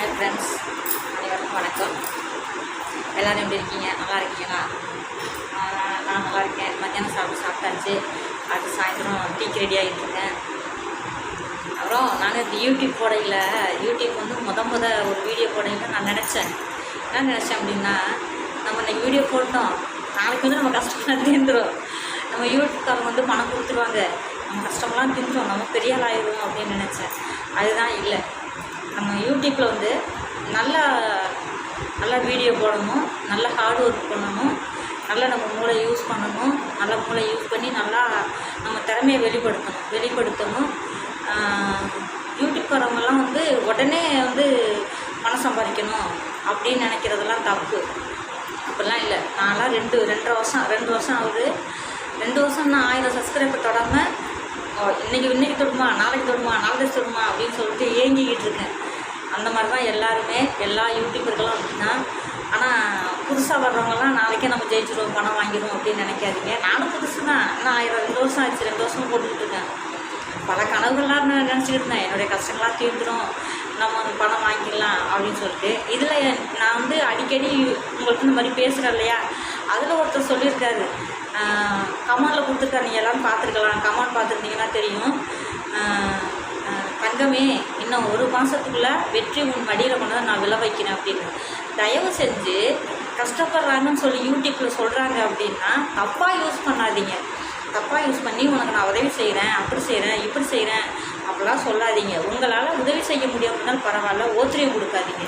Hi friends அனைவருக்கும் வணக்கம். எல்லோரும் எப்படி இருக்கீங்க? நல்லா இருக்கீங்களா? நான் நல்லா இருக்கேன். மத்தியானம் சாப்பிட்டு சாப்பிட்டாச்சு. அது சாயந்தரம் டீக்கு ரெடி ஆகிட்டுருக்கேன் அப்புறம் நாங்கள் இந்த யூடியூப் போடையில் யூடியூப் வந்து முத முத ஒரு வீடியோ போடையில் நான் நினச்சேன். என்ன நினச்சேன் அப்படின்னா நம்ம இன்னைக்கு வீடியோ போட்டோம். நாளைக்கு வந்து நம்ம கஷ்டம்லாம் தீர்ந்துடும் நம்ம யூடியூப்காரங்க வந்து பணம் கொடுத்துருவாங்க. நம்ம கஷ்டம்லாம் தீர்ந்துடும் நம்ம பெரிய ஆள் ஆயிடுவோம் அப்படின்னு நினச்சேன். அதுதான் இல்லை. நம்ம யூடியூப்பில் வந்து நல்லா நல்லா வீடியோ போடணும் நல்லா ஹார்ட் ஒர்க் பண்ணணும் நல்லா நம்ம மூளை யூஸ் பண்ணணும் நல்லா மூளை யூஸ் பண்ணி நல்லா நம்ம திறமையை வெளிப்படுத்தணும் வெளிப்படுத்தணும். யூடியூப் யூடியூப்காரவங்கெல்லாம் வந்து உடனே வந்து பணம் சம்பாதிக்கணும் அப்படின்னு நினைக்கிறதெல்லாம் தப்பு. அப்படிலாம் இல்லை. நான்லாம் ரெண்டு ரெண்டரை வருஷம் ரெண்டு வருஷம் ஆகுது. ரெண்டு வருஷம் நான் ஆயிரம் சப்ஸ்கிரைபர் தொடாமல் இன்றைக்கி இன்றைக்கி தொடுமா? நாளைக்கு தொடுமா? நாளைக்கு தொடுமா? அப்படின்னு சொல்லிட்டு ஏங்கிக்கிட்டு இருக்கேன். அந்த மாதிரி தான் எல்லாருமே எல்லா யூடியூபர்களும் அப்படின்னா ஆனால் புதுசாக வர்றவங்கலாம் நாளைக்கே நம்ம ஜெயிச்சிடுவோம் பணம் வாங்கிடுவோம் அப்படின்னு நினைக்காதீங்க. நானும் புதுசு தான் ஆனால் ஆயிரம் ரெண்டு வருஷம் ஆச்சு ரெண்டு வருஷம் போட்டுக்கிட்டு இருக்கேன். பல கனவுகள்லாம் நான் நினச்சிக்கிட்டு இருந்தேன். என்னுடைய கஷ்டங்களாக தீர்ந்துடும் நம்ம அந்த பணம் வாங்கிடலாம் அப்படின்னு சொல்லிட்டு. இதில் நான் வந்து அடிக்கடி உங்களுக்கு இந்த மாதிரி பேசுகிறேன் இல்லையா? அதில் ஒருத்தர் சொல்லியிருக்காரு. கமாண்டில் கொடுத்துருக்கா நீங்கள் எல்லாம் பார்த்துருக்கலாம். கமெண்ட் பார்த்துருந்தீங்கன்னா தெரியும். தங்கமே இன்னும் ஒரு மாதத்துக்குள்ளே வெற்றி உன் மடியில் கொண்டு நான் விளை வைக்கிறேன் அப்படின்னு. தயவு செஞ்சு கஷ்டப்படுறாங்கன்னு சொல்லி யூடியூப்பில் சொல்கிறாங்க அப்படின்னா தப்பாக யூஸ் பண்ணாதீங்க. தப்பாக யூஸ் பண்ணி உனக்கு நான் உதவி செய்கிறேன் அப்படி செய்கிறேன் இப்படி செய்கிறேன் அப்படிலாம் சொல்லாதீங்க. உங்களால் உதவி செய்ய முடியாமல் பரவாயில்ல ஓத்திரியம் கொடுக்காதீங்க.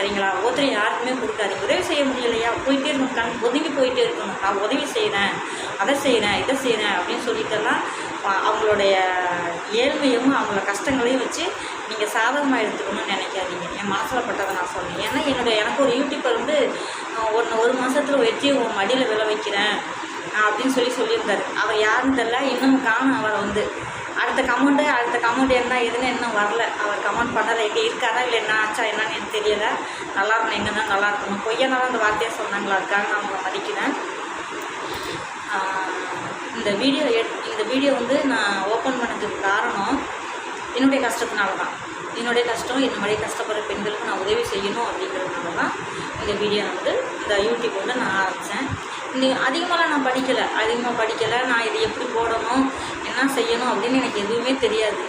சரிங்களா? ஒருத்தர் யாருக்குமே கொடுக்காதீங்க. உதவி செய்ய முடியலையா? போயிட்டே இருக்கணும் கண் ஒதுங்கி போயிட்டே இருக்கணும் நான் உதவி செய்கிறேன் அதை செய்கிறேன் இதை செய்கிறேன் அப்படின்னு சொல்லிட்டெல்லாம் அவங்களுடைய ஏழ்மையும் அவங்களோட கஷ்டங்களையும் வச்சு நீங்கள் சாதகமாக எடுத்துக்கணும்னு நினைக்காதீங்க. என் மனசில் பட்டதை நான் சொன்னேன் ஏன்னா என்னுடைய எனக்கு ஒரு யூடியூப்பர் வந்து ஒன்று ஒரு மாதத்தில் வெற்றி உன் மடியில் விளை வைக்கிறேன் அப்படின்னு சொல்லி சொல்லியிருந்தாரு. அவர் யாருன்னு தெரில இன்னும் காணும் அவரை வந்து. அடுத்த கமெண்ட்டு அடுத்த கமெண்ட் என்ன எதுன்னு இன்னும் வரல. அவர் கமெண்ட் பண்ணலை எங்கே இருக்காரா இல்லை என்ன ஆச்சா என்னன்னு எனக்கு தெரியல. நல்லா இருக்கணும் எங்கே தான் நல்லா இருக்கணும். பொய்யனால அந்த வார்த்தையை சொன்னாங்களா இருக்காங்க நான் அவங்கள மதிக்கிறேன். இந்த வீடியோ எட் இந்த வீடியோ வந்து நான் ஓப்பன் பண்ணதுக்கு காரணம் என்னுடைய கஷ்டத்தினால தான். என்னுடைய கஷ்டம் இந்த மாதிரி கஷ்டப்படுற பெண்களுக்கு நான் உதவி செய்யணும் அப்படிங்கிறதுனால தான் இந்த வீடியோ வந்து இந்த யூடியூப் வந்து நான் ஆரம்பித்தேன் இந்த அதிகமாகலாம் நான் படிக்கலை அதிகமாக படிக்கலை. நான் இது எப்படி அப்படின்னு எனக்கு எதுவுமே தெரியாது.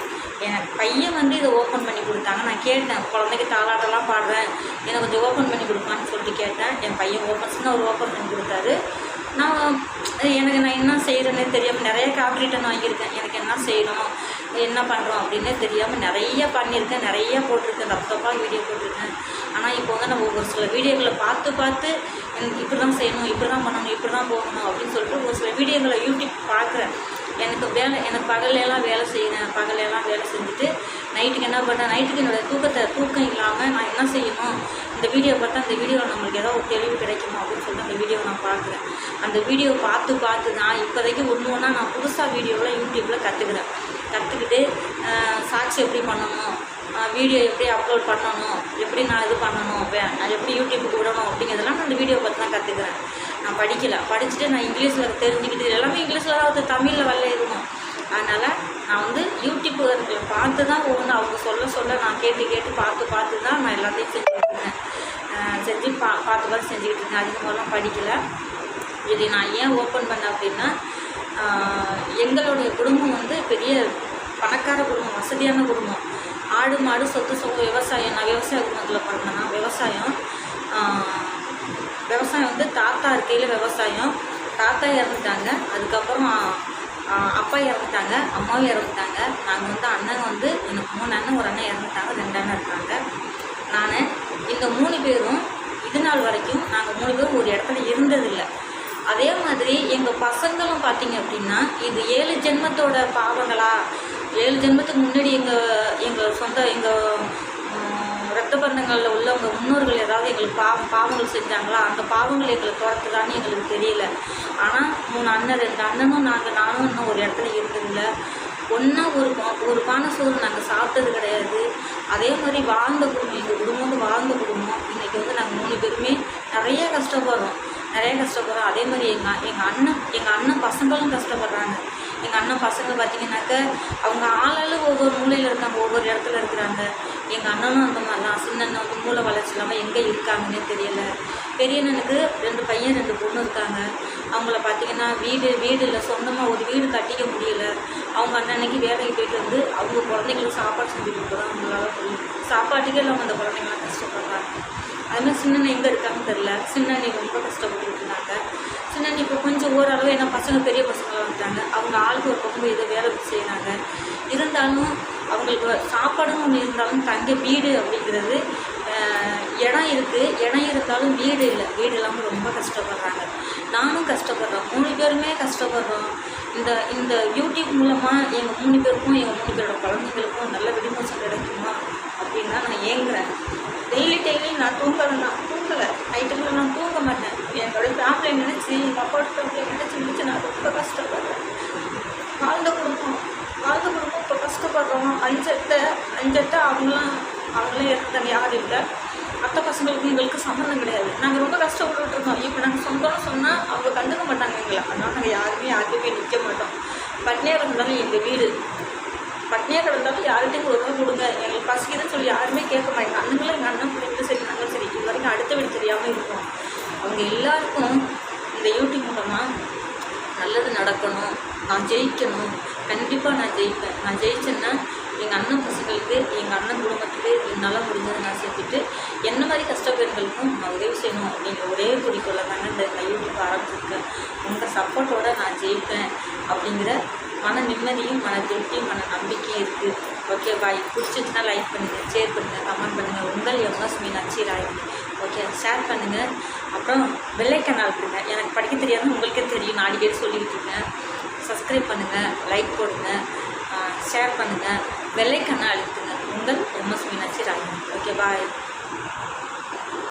என் பையன் வந்து இதை ஓப்பன் பண்ணி கொடுத்தாங்க. நான் கேட்டேன் குழந்தைக்கு தாளாட்டெல்லாம் பாடுறேன் எனக்கு கொஞ்சம் ஓப்பன் பண்ணி கொடுப்பான்னு சொல்லிட்டு கேட்டேன். என் பையன் ஓப்பன் சின்ன அவர் ஓப்பன் பண்ணி கொடுத்தாரு. நான் எனக்கு நான் என்ன செய்கிறேன்னே தெரியாமல் நிறைய காப்பி வாங்கியிருக்கேன். எனக்கு என்ன செய்யணும் என்ன பண்ணுறோம் அப்படின்னே தெரியாமல் நிறைய பண்ணியிருக்கேன். நிறைய போட்டிருக்கேன். தப்பு தப்பாக வீடியோ போட்டிருக்கேன். ஆனால் இப்போ வந்து நம்ம ஒரு சில வீடியோக்களை பார்த்து பார்த்து எனக்கு இப்படி தான் செய்யணும் இப்படி தான் பண்ணணும் இப்படி தான் போகணும் அப்படின்னு சொல்லிட்டு ஒரு சில வீடியோக்களை யூடியூப் பார்க்குறேன். எனக்கு வேலை எனக்கு பகலையெல்லாம் வேலை செய்கிறேன் பகலையெல்லாம் வேலை செஞ்சுட்டு நைட்டுக்கு என்ன பண்ணேன் நைட்டுக்கு என்னோடய தூக்கத்தை தூக்கம் இல்லாமல் நான் என்ன செய்யணும்? இந்த வீடியோ பார்த்தா அந்த வீடியோவில் நம்மளுக்கு ஏதோ ஒரு தெளிவு கிடைக்குமா அப்படின்னு சொல்லிட்டு அந்த வீடியோவை நான் பார்க்குறேன். அந்த வீடியோ பார்த்து பார்த்து தான் இப்போதைக்கு ஒன்று ஒன்றா நான் புதுசாக வீடியோவில் யூடியூப்பில் கற்றுக்கிறேன் கற்றுக்கிட்டு சாட்சி எப்படி பண்ணணும்? வீடியோ எப்படி அப்லோட் பண்ணணும்? எப்படி நான் இது பண்ணணும்? அப்போ நான் எப்படி யூடியூப்புக்கு விடணும்? அப்படிங்கிறதெல்லாம் நான் அந்த வீடியோ பார்த்து தான் கற்றுக்கிறேன் நான் படிக்கலை. படிச்சுட்டு நான் இங்கிலீஷில் தெரிஞ்சுக்கிட்டு எல்லாமே இங்கிலீஷில் தான் வந்து தமிழில் வரல இருக்கணும் அதனால் நான் வந்து யூடியூப்புகளை பார்த்து தான் ஒவ்வொன்று அவங்க சொல்ல சொல்ல நான் கேட்டு கேட்டு பார்த்து பார்த்து தான் நான் எல்லாத்தையும் செஞ்சுக்கிட்டு செஞ்சு பா பார்த்து பார்த்து செஞ்சுக்கிட்டு இருக்கேன் அதிகமாகலாம் படிக்கலை. இது நான் ஏன் ஓப்பன் பண்ணேன் அப்படின்னா எங்களுடைய குடும்பம் வந்து பெரிய பணக்கார குடும்பம் வசதியான குடும்பம். ஆடு மாடு சொத்து சொத்து விவசாயம் நான் விவசாய குடும்பத்தில் பிறந்தேன்னா விவசாயம் விவசாயம் வந்து தாத்தா இருக்கையில் விவசாயம். தாத்தா இறந்துட்டாங்க. அதுக்கப்புறம் அப்பா இறந்துட்டாங்க. அம்மாவும் இறந்துட்டாங்க. நாங்கள் வந்து அண்ணன் வந்து எனக்கு மூணு அண்ணன் ஒரு அண்ணன் இறந்துட்டாங்க. ரெண்டு அண்ணன் இருக்காங்க. நான் இந்த மூணு பேரும் இது நாள் வரைக்கும் நாங்கள் மூணு பேரும் ஒரு இடத்துல இருந்ததில்லை. அதே மாதிரி எங்கள் பசங்களும் பார்த்தீங்க அப்படின்னா இது ஏழு ஜென்மத்தோட பாவங்களா? ஏழு ஜென்மத்துக்கு முன்னாடி எங்கள் எங்கள் சொந்த எங்கள் ரத்த பந்தங்களில் உள்ளவங்க முன்னோர்கள் ஏதாவது எங்களுக்கு பாவம் பாவங்கள் செஞ்சாங்களா? அந்த பாவங்கள் எங்களுக்கு துரத்துதான்னு எங்களுக்கு தெரியல. ஆனால் மூணு அண்ணன் ரெண்டு அண்ணனும் நாங்கள் நானும் இன்னும் ஒரு இடத்துல இருந்ததில்லை. ஒன்றா ஒரு பா- ஒரு பானை சோறு நாங்கள் சாப்பிட்டது கிடையாது. அதே மாதிரி வாழ்ந்த குடும்பம் எங்கள் குடும்பம் வந்து வாழ்ந்த குடும்பம். இன்றைக்கி வந்து நாங்கள் மூணு பேருமே நிறைய கஷ்டப்படுறோம். நிறைய கஷ்டப்படுறோம். அதே மாதிரி எங்கள் எங்கள் அண்ணன் எங்கள் அண்ணன் பசங்களும் கஷ்டப்படுறாங்க. எங்கள் அண்ணன் பசங்க பார்த்தீங்கன்னாக்க அவங்க ஆளாளு ஒவ்வொரு மூலையில் இருக்காங்க ஒவ்வொரு இடத்துல இருக்கிறாங்க. எங்கள் அண்ணனும் அந்த மாதிரிலாம் சின்ன அண்ணன் வந்து மூளை வளர்ச்சி இல்லாமல் எங்கே இருக்காங்கன்னே தெரியல. பெரிய அண்ணனுக்கு ரெண்டு பையன் ரெண்டு பொண்ணு இருக்காங்க. அவங்கள பார்த்தீங்கன்னா வீடு வீடு இல்லை சொந்தமாக ஒரு வீடு கட்டிக்க முடியல. அவங்க அண்ணனைக்கு வேலைக்கு போயிட்டு வந்து அவங்க குழந்தைங்களுக்கு சாப்பாடு செஞ்சு கொடுக்குறோம் அவங்களால சாப்பாட்டுக்கே இல்லாமல் அந்த குழந்தைங்களாம் கஷ்டப்படுறாங்க. அது மாதிரி எங்கே இருக்காங்கன்னு தெரில சின்னண்ணி ரொம்ப கஷ்டப்பட்டுட்டு இருந்தாங்க. சின்னண்ணி இப்போ கொஞ்சம் ஓரளவு ஏன்னா பசங்க பெரிய பசங்களாக வந்துட்டாங்க அவங்க ஆளுக்கு ஒரு பக்கம் இதை வேலை செய்கிறாங்க இருந்தாலும் அவங்களுக்கு சாப்பாடுன்னு ஒன்று இருந்தாலும் தங்க வீடு அப்படிங்கிறது இடம் இருக்குது இடம் இருந்தாலும் வீடு இல்லை. வீடு இல்லாமல் ரொம்ப கஷ்டப்படுறாங்க. நானும் கஷ்டப்படுறோம் மூணு பேருமே கஷ்டப்படுறோம். இந்த இந்த யூடியூப் மூலமாக எங்கள் மூணு பேருக்கும் எங்கள் மூணு பேரோட குழந்தைங்களுக்கும் நல்ல விடுமோசம் கிடைக்குமா அப்படின்னு தான் நான் ஏங்குறேன். டெய்லி டெய்லி நான் தூங்கலை. நான் தூங்கலை நைட்டுக்குள்ள நான் தூங்க மாட்டேன். என்னோட ஃபேமிலியை நினச்சி எங்கள் அப்பாவோட ஃபேமிலியை நினச்சி நினச்சி நான் ரொம்ப கஷ்டம் வாழ்ந்த குடும்பம் வாழ்ந்த குடும்பம் இப்போ அஞ்சத்தை அஞ்சத்தை அவங்களாம் அவங்களே எடுத்தாங்க யாரும் இல்லை. அத்தை பசங்களுக்கு எங்களுக்கு சம்மந்தம் கிடையாது. நாங்கள் ரொம்ப கஷ்டப்பட்டு இருக்கோம் இப்போ நாங்கள் சொந்தம்னு சொன்னால் அவங்க கண்டுக்க மாட்டாங்க எங்களை. அதனால் நாங்கள் யாருமே யாருக்குமே நிற்க மாட்டோம். பட்னியாக இருந்தாலும் எங்கள் வீடு. பட்னியாக கிடந்தாலும் யார்கிட்டையும் ஒரு கொடுங்க. எங்களுக்கு பசிக்குதுன்னு சொல்லி யாருமே கேட்க மாட்டாங்க. அண்ணங்களும் எங்கள் அண்ணன் பிள்ளைங்களும் சரி நாங்களும் சரி. இது வரைக்கும் அடுத்த வீடு தெரியாமல் இருக்கோம் அவங்க எல்லாருக்கும் இந்த யூடியூப் மூலமாக நல்லது நடக்கணும். நான் ஜெயிக்கணும். கண்டிப்பாக நான் ஜெயிப்பேன். நான் ஜெயிச்சேன்னா எங்கள் அண்ணன் பசங்களுக்கு எங்கள் அண்ணன் குடும்பத்துக்கு என்னால் முடிஞ்சதை நான் செஞ்சுட்டு என்ன மாதிரி கஷ்டப்பெண்களுக்கும் நான் உதவி செய்யணும் அப்படிங்கிற ஒரே குறிக்கோளை தாங்க இந்த இந்த யூடியூப் ஆரம்பிச்சிருக்கேன். உங்கள் சப்போர்ட்டோட நான் ஜெயிப்பேன் அப்படிங்கிற மன நிம்மதியும் மன திருப்தியும் மன நம்பிக்கையும் இருக்குது ஓகே பாய் பிடிச்சிச்சுன்னா லைக் பண்ணுங்கள் ஷேர் பண்ணுங்கள் கமெண்ட் பண்ணுங்கள் உங்கள் MS Meenakshi Roy. Okay share பண்ணுங்கள் அப்புறம் வெள்ளைக்கனால் இருக்குங்க எனக்கு படிக்க தெரியாது உங்களுக்கே தெரியும். நான் அடிக்கடி சொல்லிக்கிட்டு இருக்கேன். சப்ஸ்கிரைப் பண்ணுங்கள் லைக் போடுங்கள் ஷேர் பண்ணுங்கள் வெள்ளைக்கண்ணை அழுத்துங்க. உங்கள் MS Meenakshi Roy okay bye